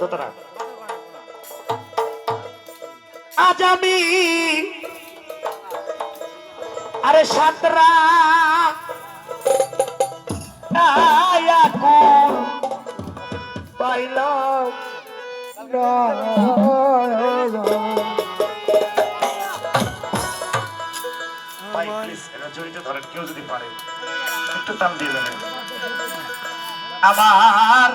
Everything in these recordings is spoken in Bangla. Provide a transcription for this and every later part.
দোতরা। আজ আমি আরে সাতরা পাইলাম এটা জড়িত ধরেন কেউ যদি পারে, একটু তাল দিয়ে দেবেন আমার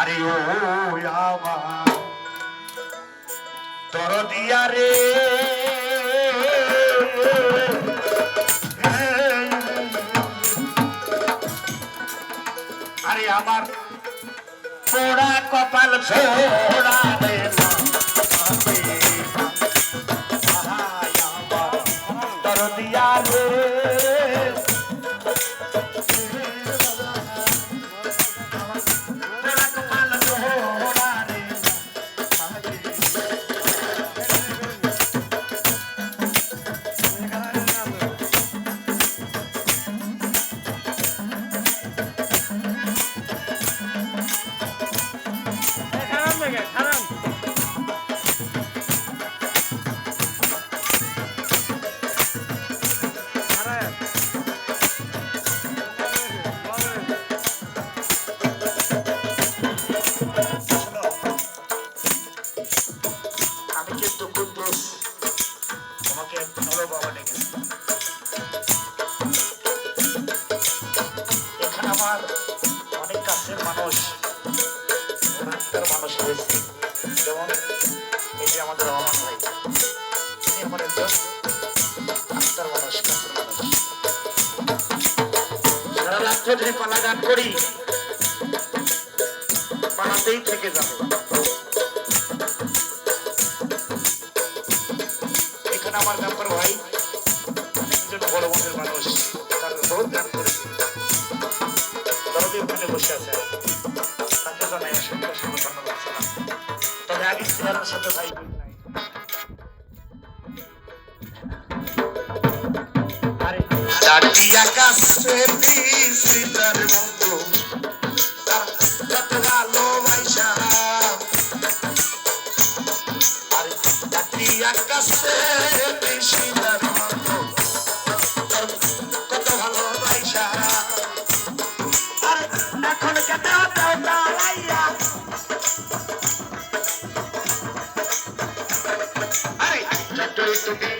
আরে ও তর দিয়া রে আরে আমার পোড়া কপাল রে না তর দিয়া রে পালাঘাট করি। বানাতেই থেকে যাবে। দাঁড়ি আকাশে দিশিলার বন্ধু। কত ভালোবাসা আরে আকাশে বেশিদার মতো তোর কত ভালোবাসা আরে এখন কেটে দাও দাঁড়াইয়া। আরে যতই তুমি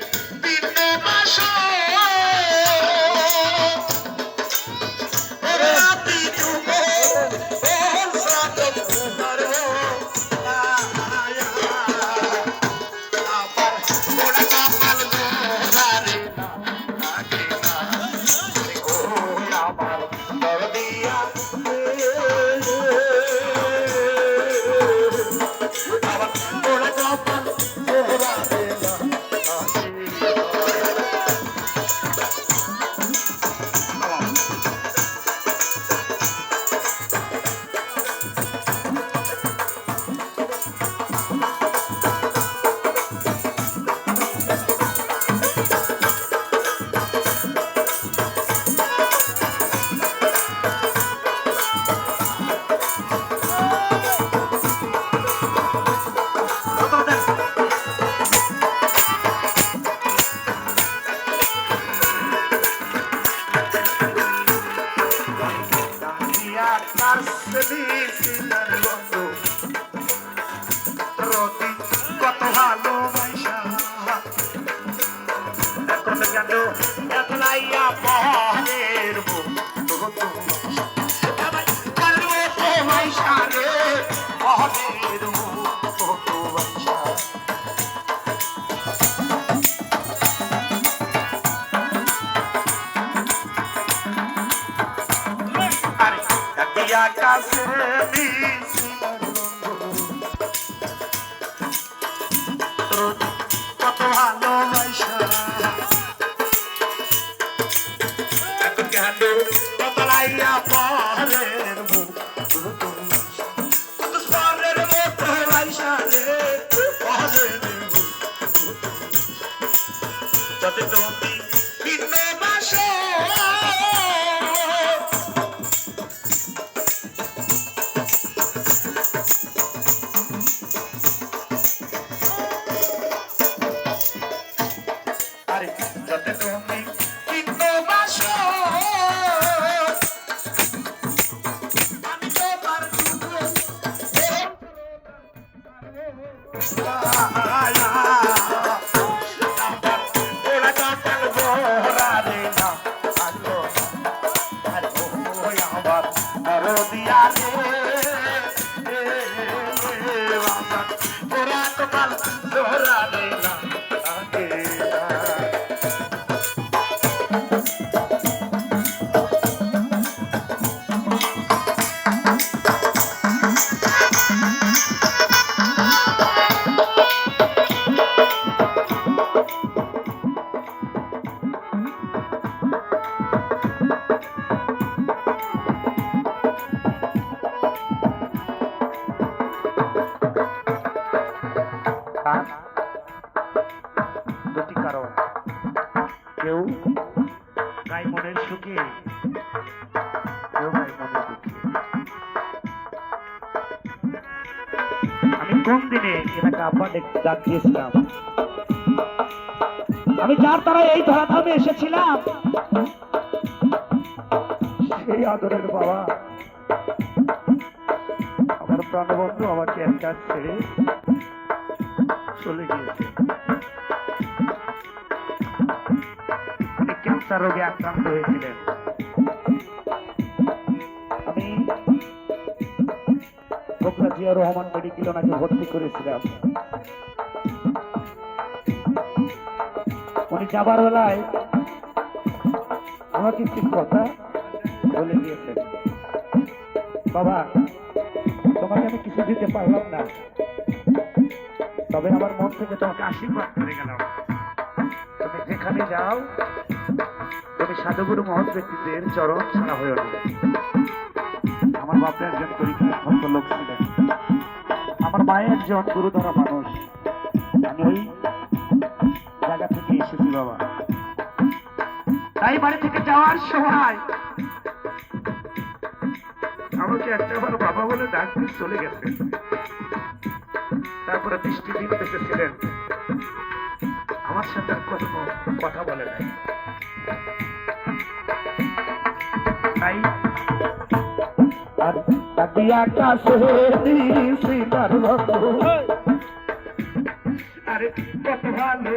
কত ভালোবাসা এখন কেন একলাইয়া পরের বন্ধু কত ভালোবাসা। এখন কেন কত পরের মনের সুখে। আমি কোন দিনে আব্বা ডাক দিয়েছিলাম? আমি যার দ্বারা এই ধরাধামে এসেছিলাম, সেই আদরের বাবা। আমার প্রাণবন্ধু আমাকে একটা ছেড়ে চলে গিয়েছে। ক্যান্সার রোগে আক্রান্ত হয়েছিলেন। জিয়া রহমান মেডিকেল ওনাকে ভর্তি করেছিলাম। উনি যাবার বেলায় আমাকে একটি কথা বলে দিয়েছেন। বাবা, তোমাকে আমি কিছু দিতে পারলাম না। তবে আমার মন থেকে তোমাকে আশীর্বাদ করে গেলাম। তুমি যেখানে যাও তুমি সাধুগুরু মহৎ ব্যক্তিদের চরণ ছাড়া হয়ে না। আমার বাপের একজন ভক্ত লোক ছিলেন। আমার মায়ের একজন গুরুধরা মানুষ। আমি ওই জায়গা থেকে এসেছি, বাবা। তাই বাড়ি থেকে যাওয়ার সময় আমাকে একটা আমার বাবা বলে ডাক চলে গেছে। তারপরে বৃষ্টি দিন দেখেছিলেন আমার সাথে কথা বলে নাই। আর দাদিয়া কাছে দিয়েছিলার বাবু আরে কত ভালো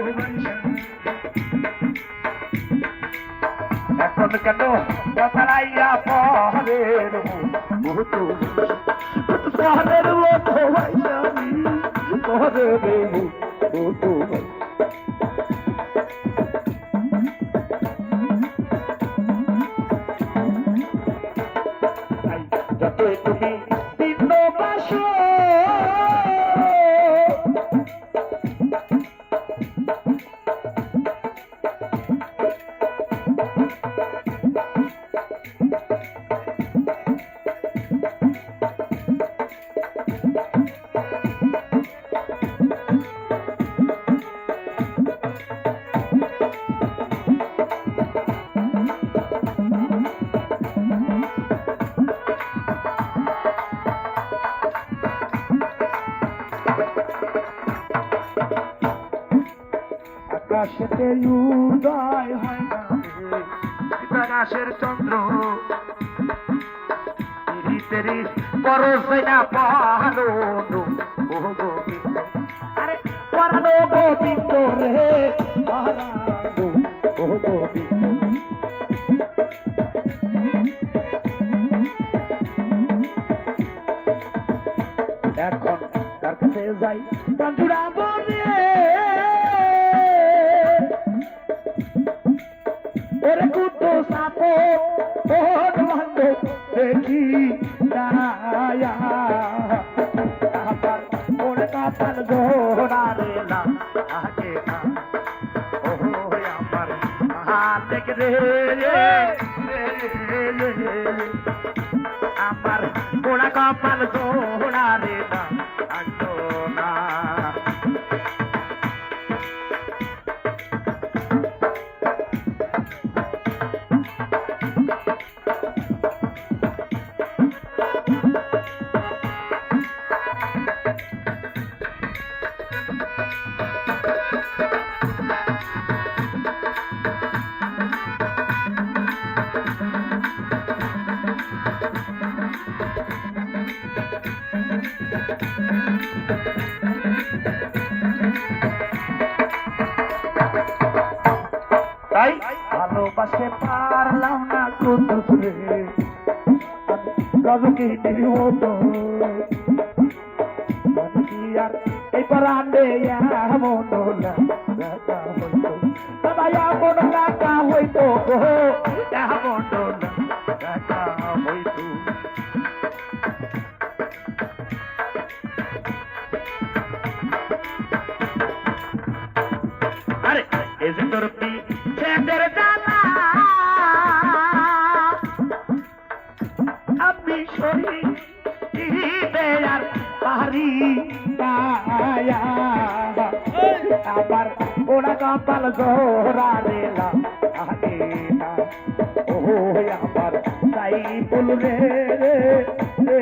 এখন কেন কথালাইয়া পরের বহুত পরের লোক ভাইসামি পরে তুমি আকাশেতে উদয় হয় আকাশের চন্দ্র তিরি তেরি পরশে না, পাহাড়ো আরে পরানো গোবিন্দ রে ও গোবিন্দ এখন তার কাছে যাই, বন্ধুরা, বলে ওরে কুতো সাপো, ওর বন্ধ দেখি দায়া তারপর ওর কাপাল গোড়া রে না, আগে না। আমার হাতে কপাল গোড়া ভালোবাসে পারলাম না কুদুস রে রজকে নিহত আর এই পরান্ডে এমন দেখা হইতো। বাবা হইতো? আবার ওরা কপাল জোহরা রেলা ও আমার তাই রে, রে,